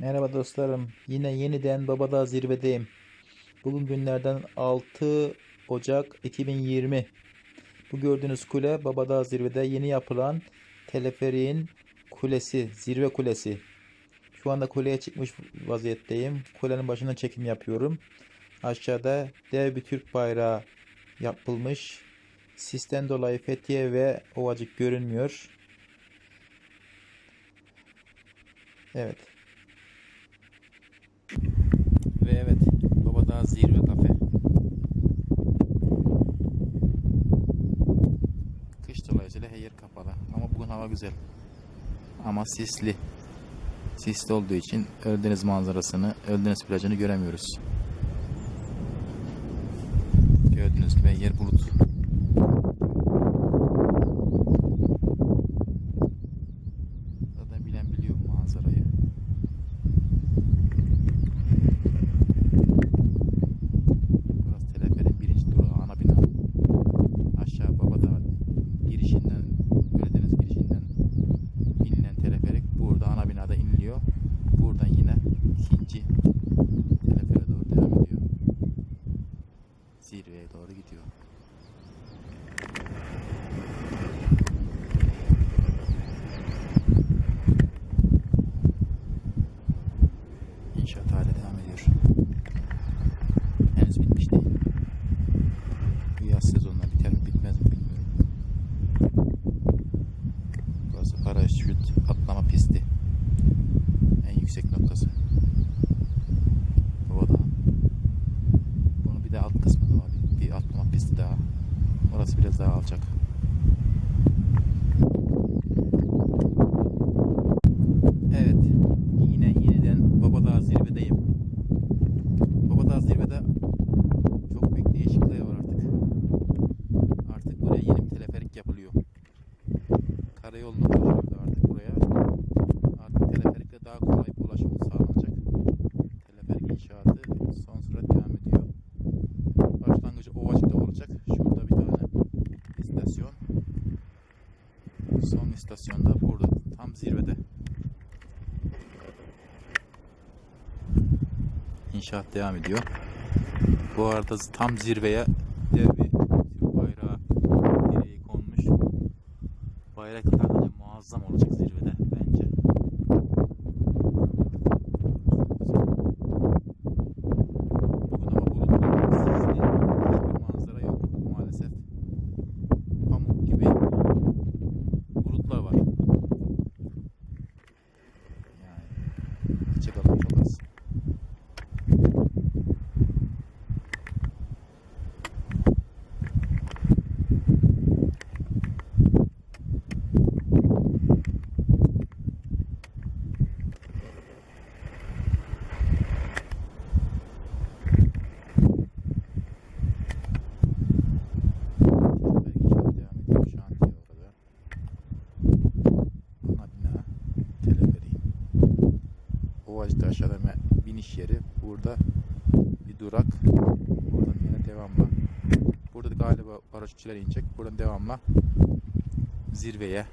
Merhaba dostlarım. Yine yeniden Babadağ zirvedeyim. Bugün günlerden 6 Ocak 2020. Bu gördüğünüz kule Babadağ zirvede yeni yapılan teleferiğin kulesi, zirve kulesi. Şu anda kuleye çıkmış vaziyetteyim. Kulenin başından çekim yapıyorum. Aşağıda dev bir Türk bayrağı yapılmış. Sisten dolayı Fethiye ve Ovacık görünmüyor. Evet. Ve evet, Babadağ Zirve Kafe. Kış dolayısıyla her yer kapalı. Ama bugün hava güzel. Ama sisli. Sisli olduğu için Ölüdeniz manzarasını, Ölüdeniz plajını göremiyoruz. Gördüğünüz gibi yer bulut. Zaten bilen biliyor manzarayı. Buradan yine ikinci telefere doğru devam ediyor. Zirveye doğru gidiyor. Bir, bir atlama pisti daha. Orası biraz daha alçak. Son istasyon da burada. Tam zirvede. İnşaat devam ediyor. Bu arada tam zirveye dev bir bayrağı konmuş. Bayrak sadece muazzam olacak zirvede Ovacık'ta aşağıda biniş yeri. Burada bir durak. Buradan yine devamla. Burada da galiba paraşütçüler inecek. Buradan devamla zirveye